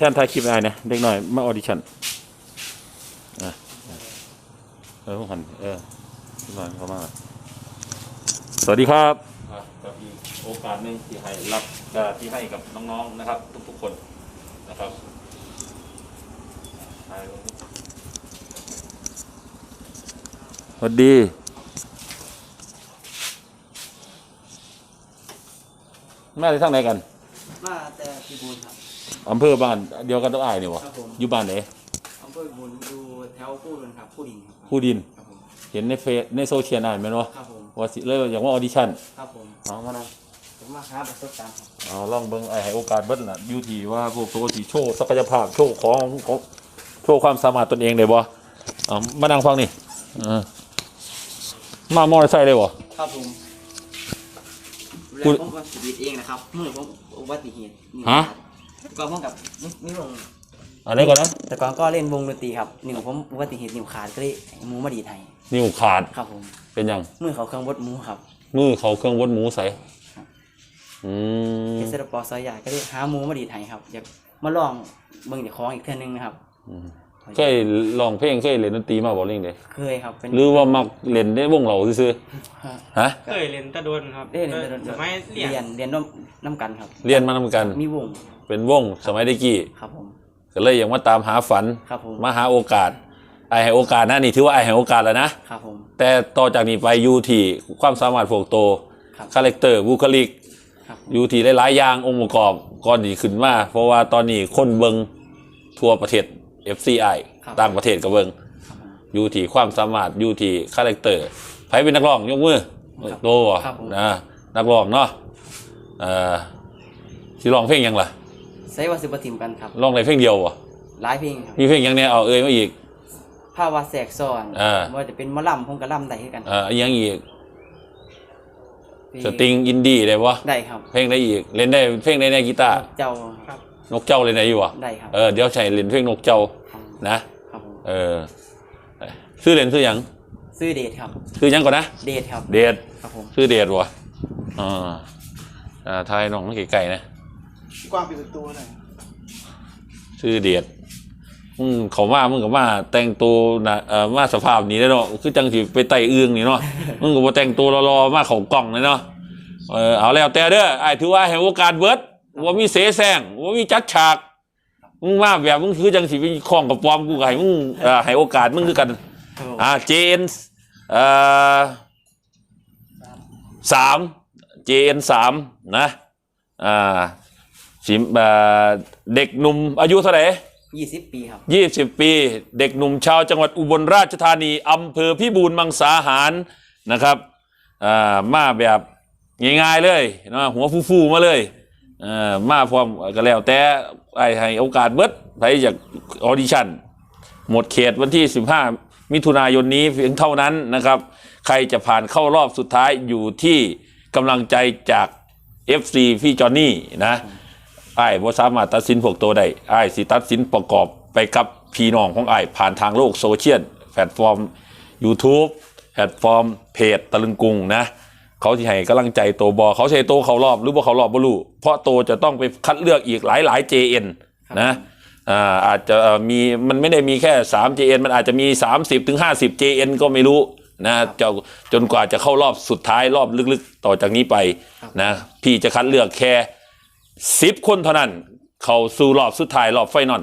แท่นถ่ายคลิปอะไรเนี่ยเด็กหน่อยมาออดิชั่นอะเออพวกหันเออพี่บอลเข้ามาสวัสดีครับกับอีกโอกาสหนึ่งที่ให้รับก็ที่ให้กับน้องๆนะครับ ทุกๆคนนะครับถ่ายลงสวัสดีมาที่ทางไหนกัน มาแต่พี่บุญครับ อำเภอบ้านเดียวกันต้องอายนี่วะครับผมอยู่บ้านไหนอำเภอบุญอยู่แถวผู้ดินครับผู้ดินครับผู้ดิน ครับผมเห็นในเฟซในโซเชียลอ่านไหมเนาะครับผมว่าสิเลยอย่างว่าออดิชั่นครับผมเอามานะผมมาหาประสบการณ์ครับเอาลองเบิ่งไอ้ให้โอกาสเบิ้ลล่ะอยูทีว่าพวกปกติโชว์ศักยภาพโชว์ของของโชว์ความสามารถตนเองได้บ่เอามานั่งฟังนี่เออมามอเตอร์ไซค์เลยบ่ ครับผมพูแล้วดผมก็ชีวิตเองนะครับเมื่อผมอุบัติเหตุนี่ฮะแต่ ก่อนผมกับนี่วงอะไรก่อนนะแต่ก่อนก็เล่นวงดนตรีครับนิ้วผมอุบัติเหตุนิ้วขาดก็เลยหมูมาดีดไทยนิ้วขาดครับผมเป็นหยังมือเขาเครื่องบดหมูครับมือเขาเครื่องวดหมูใส่อืมเอสเตอร์ปอร์ซอยใหญ่ก็เลยหาหมูมาดีดไทยครับอยากมาลองเบิ่งเดี๋ยวของอีกเท่านึงนะครับ เคยลองเพลงเคยเล่นดนตรีมาบ่เล่งเด้เคยครับเป็นหรือว่ามักเล่นได้วงเราซื่อฮะๆฮะ เคยเรียนตะดนครับเล่นแต่สมัยเรียนเรียนเรียนน้ำน้ำกันครับ เรียนมานำกัน มีวงเป็นวงสมัยเด็กกี้ครับผมก็เลยอยากมาตามหาฝัน ครับผมมาหาโอกาสไอให้โอกาสนะนี่ถือว่าไอให้โอกาสแล้วนะ ครับผม แต่ต่อจากนี้ไปอยูที่ความสามารถพวกโตครับ คาแรคเตอร์บุคลิก ครับอยูที่หลายๆอย่างองค์ประกอบก่อนดีขึ้นมา เพราะว่าตอนนี้คนเบิงทั่วประเทศ FCI ครับ ต่างประเทศก็เบิงครับผมอยูที่ความสามารถอยูที่คาแรคเตอร์ใครเป็นนักร้องยกมือครับโตบ่ครับผม นะนักร้องเนาะเอ่อสิร้องเพลงหยังล่ะใช้วาสิบทิมกันครับร้องในเพลงเดียวบ่หลายเพลงครับมีเพลงหยังเนี่ยเอาเอ่ยมาอีก ภาวะแสกซ้อนอ่าว่าจะเป็นหมะล่ำพงกระล่ำได้คือกันเอ่ออีกอยังอีกเพลสตริงอินดี้ได้ปะได้ครับเพลงได้อีกเล่นได้เพลงได้ในกีตาร์เจ้าครับ นกเจ้าเล่นได้อยู่วะได้ครับ เออเดี๋ยวใส่เล่นเพลงนกเจ้าครับนะ ครับผมเออชื่อเล่นชื่อหยังซื้อเดทครับชื่อหยังก่อนนะ เดทครับ เดดครับผมชื่อเดดวะอ่าอ่าทายน้องไก่ๆนะ กว้างเป็นตัวหน่อยชื่อเดดอืมเขามามึงกับมาแต่งตัวนะเอ่อมาสภาพนี้ได้เนาะคือจังสิไปไต่เอื้องนี่เนาะมึงก็บ่แต่งตัวรอๆมาเขากล่องเลยเนาะเออเอาแล้วแต่เด้อไอ้ายถือว่าให้โอกาสเบิด ว่ามีเสแสร้งว่ามีจัดฉากมึงมาแบบมึงคือจังสิไปคล้องกับปอมกูก็ให้มึงเอ่อให้โอกาสมึงคือกันครับผมอ่าเจนเอ่อสามเจนสามนะอ่าสิมเอ่อเด็กหนุ่มอายุเท่าไหร่ยี่สิบปีครับยี่สิบปี เด็กหนุ่มชาวจังหวัดอุบลราชธานีอำเภอพิบูลมังสาหารนะครับอ่ามาแบบง่ายๆเลยนะหัวฟูๆมาเลย เอ่อมาพร้อมก็แล้วแต่ไอ้ให้โอกาสเบิดไปจากออดิชั่นหมดเขตวันที่ 15 มิถุนายนนี้เพียงเท่านั้นนะครับ ใครจะผ่านเข้ารอบสุดท้ายอยู่ที่กำลังใจจาก FC พี่จอห์นนี่นะไอ้บ่สามารถตัดสินพวกตัวได้ไอ้สิตัดสินประกอบไปกับพี่น้องของไอ้ผ่านทางโลกโซเชียลแพลตฟอร์ม YouTube แพลตฟอร์มเพจตะลึงกุงนะ เขาที่ให้กำลังใจโตบอเขาใช้โตเขารอบหรือว่าเขารอบบ่รู้เพราะโตจะต้องไปคัดเลือกอีกหลายหลาย JN นะอ่าอาจจะมีมันไม่ได้มีแค่3 JN มันอาจจะมี 30ถึง50 JN ก็ไม่รู้นะจจนกว่าจะเข้ารอบสุดท้ายรอบลึกๆ ต่อจากนี้ไปนะพี่จะคัดเลือกแค่10คนเท่านั้น เข้าสู่รอบสุดท้ายรอบไฟนอล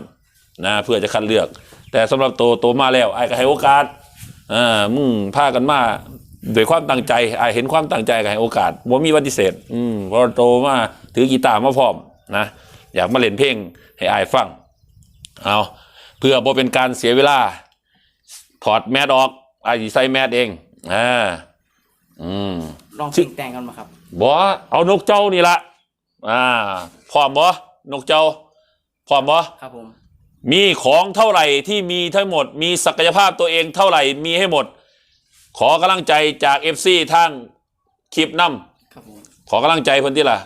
นะเพื่อจะคัดเลือก แต่สำหรับโตโตมาแล้วไอ้ก็ให้โอกาสอ่ามึงพากันมา ด้วยความตั้งใจไอ้เห็นความตั้งใจก็ให้โอกาสว่ามีวันพิเศษอืมเพราะโตมาถือกีตาร์มาพร้อมนะอยากมาเล่นเพลงให้อายฟังเอาเพื่อบ่เป็นการเสียเวลา ถอดแมสออกอายสิใส่แมสเองอ่าอืมลองเพลงแต่งกันมาครับบ่เอานกเจ้านี่ละอ่าพร้อมบ่นกเจ้าพร้อมบ่ครับผมมีของเท่าไหร่ที่มีทั้งหมด มีศักยภาพตัวเองเท่าไหร่มีให้หมด ขอกำลังใจจาก FC ทางคลิปนํครับผมขอกำลังใจเพิ่นที่ล่ะ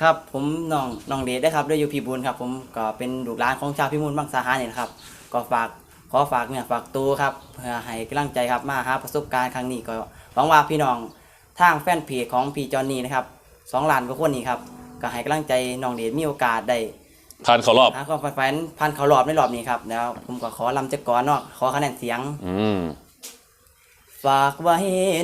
ครับผมน้องน้องเดชได้ครับด้วยอยู่พี่บุญครับ ผมก็เป็นลูกหลานของชาวพิบูลบางสาหารนี่นะครับ ก็ฝากขอฝากเนี่ยฝากตัวครับเพื่อให้กำลังใจครับมาหาประสบการณ์ครั้งนี้ก็หวังว่าพี่น้องทางแฟนเพจของพี่จอนนี่นะครับสองล้านกว่าคนนี้ครับก็ให้กำลังใจน้องเดชมีโอกาสได้ผ่านเขารอบ หาความฝันพันเขารอบในรอบนี้ครับแล้วผมก็ขอลำจากก่อนเนาะขอคะแนนเสียง อืม ฝากไว้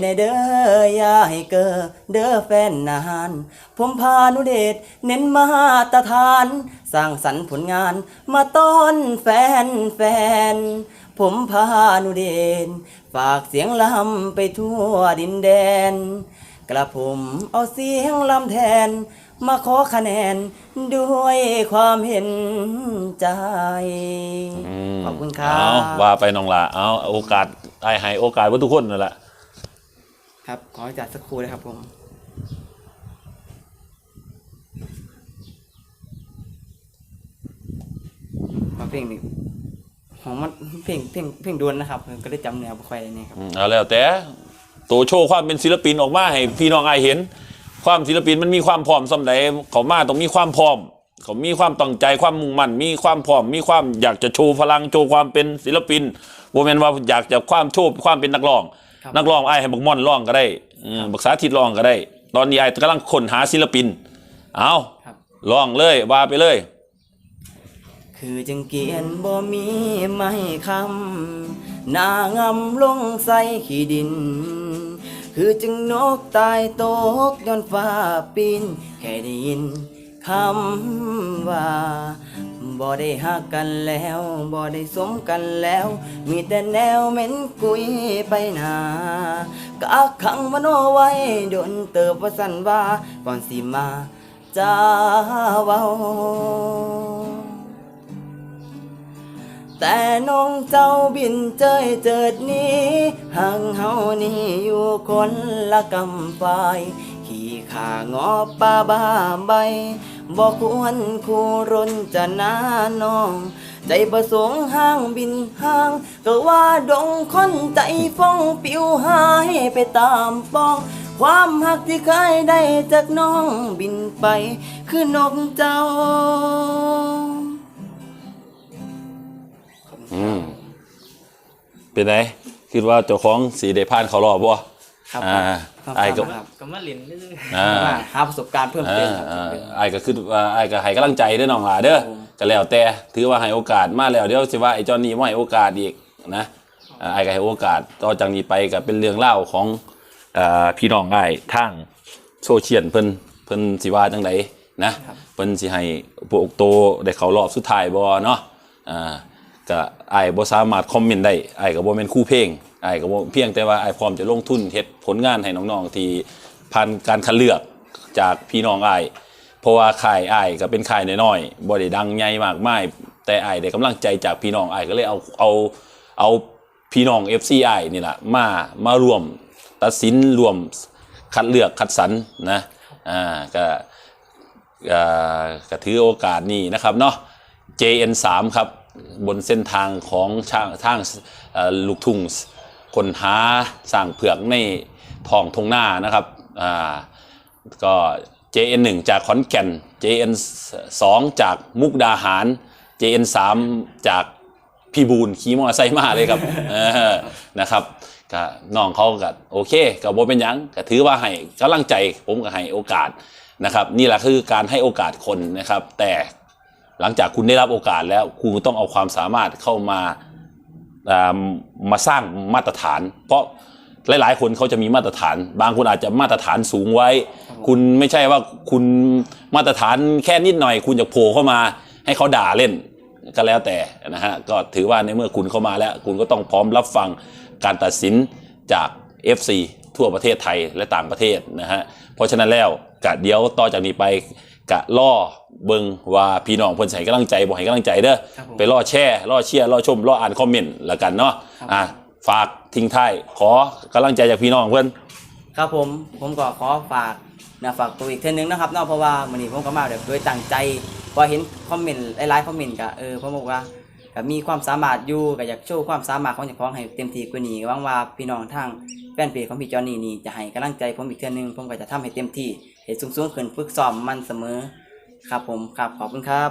ในเด้ออย่าให้เกิดเด้อแฟนนาน ผมพานุเดชเน้นมาตรฐาน สร้างสรรค์ผลงานมาต้อนแฟนแฟน ผมพานุเดชฝากเสียงลำไปทั่วดินแดน กระผมเอาเสียงลำแทน มาขอคะแนนด้วยความเห็นใจอืมขอบคุณครัเอาบว่าไปน้องละเอาโอกาส ไอ้ให้โอกาสว่าทุกคนนั่นแหละครับ ขอจัดสักครู่นะครับผมมาเพลงนี้ของมันเพลงเพลงเพลงดวนนะครับผมก็ได้จำเนื้อบ่ค่อยได้นี่ครับ อืมเอาแล้วแต่ตัวโชว์ความเป็นศิลปินออกมาให้พี่น้องไอายเห็น ความศิลปินมันมีความพร้อมสำใดเขามาต้องมีความพร้อม เขามีความตั้งใจความมุ่งมั่น มีความพร้อม มีความอยากจะโชว์พลัง โชว์ความเป็นศิลปินโมเมนว่าอยากจะความโชว์ความเป็นนักร้อง ครับ นักร้องไอ้ายให้บักม่อนร้องก็ได้อืมบักสาธิตร้องก็ได้ ตอนนี้ไอ้ายกำลังค้นหาศิลปิน เอาครับ ร้องเลยว่าไปเลย คือจึงเกียนบ่มีไม่คำหน้างำลงใส่ขี้ดิน คือจึงนกตายตกย้อนฟ้าปีนแค่ได้ยิน คำว่าบ่ได้หักกันแล้วบ่ได้สมกันแล้ว มีแต่แนวเหม็นกุยไปหนากักขังมโนไว้โดนเติบว่าสันว่าก่อนสิมาจ้าเว้าแต่น้องเจ้าบินเจยเจิดหนี้ห่างเฮานี่อยู่คนละกำปายขี่ขางอป่าบ้าใบ บอกควรคู่รนจะนาน้อง ใจประสงค์ห้างบินห้าง ก็ว่าดงคนใจฟ้องปิวหายไปตามป้อง ความหักที่เคยได้จากน้องบินไป คือนกเจ้า อืมเป็นไงคิดว่าเจ้าของสีได้ผ่านเขารอบบ่ ครับอ่าครับไอ้ก็ครับก็มาเล่นเรื่อยอ่าว่าหาประสบการณ์เพิ่มอ่าเติมครับ อ่าไอ้ก็คือว่าไอ้ก็ให้กำลังใจเด้อน้องหลาเด้อครับผม ก็แล้วแต่ถือว่าให้โอกาสมาแล้วเดี๋ยวสิว่าไอ้จอนนี่บ่ให้โอกาสอีกนะอ่าไอ้ก็ให้โอกาสต่อจากนี้ไปก็เป็นเรื่องเล่าวของอ่าพี่น้องอ้ายทางโซเชียลเพิ่นเพิ่นสิว่าจังไดนะเพิ่นสิให้พวกโตได้เข้ารอบสุดท้ายบ่เนาะอ่าก็ไอ้ายบ่สามารถคอมเมนต์ได้ไอ้ายก็บ่แม่นครู่เพลง ไอ้ก็บ่เพียงแต่ว่าไอ้พร้อมจะลงทุนเฮ็ดผลงานให้น้องๆที่ผ่านการคัดเลือกจากพี่น้องไอ้เพราะว่าค่ายไอ้ก็เป็นค่ายน้อยๆบ่ได้ดังใหญ่มากมายแต่อ้ายได้กำลังใจจากพี่น้องไอ้ก็เลยเอาเอาเอาพี่น้อง FC อ้นี่แหละมามารวมตัดสินรวมคัดเลือกคัดสรรนะอ่าก็อ่าก็ถือโอกาสนี้นะครับเนาะ JN3 ครับ บนเส้นทางของช่างทางลูกทุ่ง คนหาสร้างเผือกในท้องทงหน้านะครับอ่าก็ JN1 จากขอนแก่น JN2 จากมุกดาหาร JN3 จากพี่บูนขี่มอเตอร์ไซค์มาเลยครับนะครับก็น้องเขาก็โอเคก็บ่เป็นยังก็ถือว่าให้กำลังใจผมก็ให้โอกาสนะครับ นี่แหละคือการให้โอกาสคนนะครับ แต่หลังจากคุณได้รับโอกาสแล้วคุณต้องเอาความสามารถเข้ามา มาสร้างมาตรฐาน เพราะหลาย ๆ คนเขาจะมีมาตรฐาน บางคนอาจจะมาตรฐานสูงไว้ คุณไม่ใช่ว่าคุณมาตรฐานแค่นิดหน่อย คุณจะโผล่เข้ามาให้เขาด่าเล่นก็แล้วแต่นะฮะก็ถือว่าในเมื่อคุณเข้ามาแล้ว คุณก็ต้องพร้อมรับฟังการตัดสินจาก FC ทั่วประเทศไทยและต่างประเทศนะฮะเพราะฉะนั้นแล้วกะเดี๋ยวต่อจากนี้ไป กะล่อเบิงว่าพี่น้องเพิ่นใส่กำลังใจบ่ให้กำลังใจเด้อครับผม ไปล่อแช่ล่อเชียร์ล่อชมล่ออ่านคอมเมนต์ละกันเนาะครับอะฝากทิ้งท้ายขอกำลังใจจากพี่น้องเพื่อนครับผมผมก็ขอฝากนะฝากตัวอีกเท่านึงนะครับเนาะเพราะว่ามื้อนี้ผมก็มาแบบโดยตั้งใจพอเห็นคอมเมนต์หลายๆคอมเมนต์ก็เออผมบอกว่าก็มีความสามารถอยู่ก็อยากโชว์ความสามารถของเจ้าของให้เต็มที่กว่านี้หวังว่าพี่น้องทางแฟนเพจของพี่จอนี่นี่จะให้กำลังใจผมอีกเท่านึงผมก็จะทำให้เต็มที่ ให้สูงๆขึ้นฝึกซ้อมมันเสมอ ครับผมครับขอบคุณครับ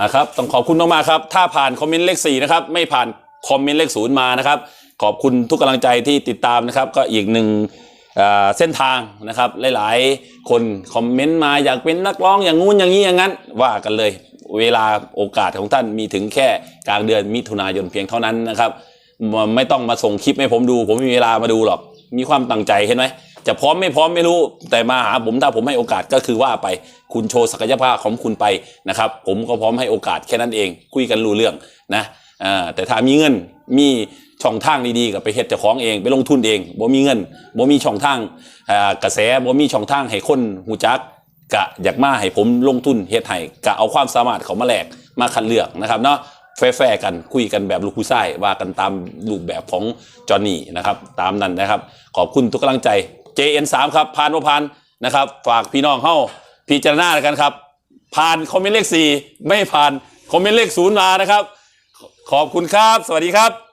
อะครับต้องขอบคุณมากๆครับ ถ้าผ่านคอมเมนต์เลข4นะครับไม่ผ่านคอมเมนต์เลขศูนย์มานะครับ ขอบคุณทุกกำลังใจที่ติดตามนะครับ ก็อีกหนึ่งเอ่อเส้นทางนะครับ หลายๆ คนคอมเมนต์มาอยากเป็นนักร้องอย่างงู้นอย่างนี้อย่างนั้น ว่ากันเลย เวลาโอกาสของท่านมีถึงแค่กลางเดือนมิถุนายนเพียงเท่านั้นนะครับมไม่ต้องมาส่งคลิปให้ผมดู ผมไม่มีเวลามาดูหรอก มีความตั้งใจเห็นไหม จะพร้อมไม่พร้อมไม่รู้แต่มาหาผมถ้าผมให้โอกาสก็คือว่าไปคุณโชว์ศักยภาพของคุณไปนะครับ ผมก็พร้อมให้โอกาสแค่นั้นเอง คุยกันรู้เรื่องนะแต่ถ้ามีเงินมีช่องทางดีๆกับไปเฮ็ดเจ้าของเองไปลงทุนเองบ่มีเงินบ่มีช่องทางกระแสบ่มีช่องทางให้คนหูจักกะอยากมาให้ผมลงทุนเฮ็ดให้กะเอาความสามารถเขามาแลกมาคัดเลือกนะครับเนาะแฟร์กันคุยกันแบบลูกผู้ชายว่ากันตามรูปแบบของจอห์นนี่นะครับ ตามนั้นนะครับ ขอบคุณทุกกำลังใจ JN3 ครับผ่านว่าผ่านนะครับ ฝากพี่น้องเข้าพิจารณากันครับ ผ่านคอมเมนต์เลข 4 ไม่ผ่านคอมเมนต์เลข0มานะครับ ขอบคุณครับ สวัสดีครับ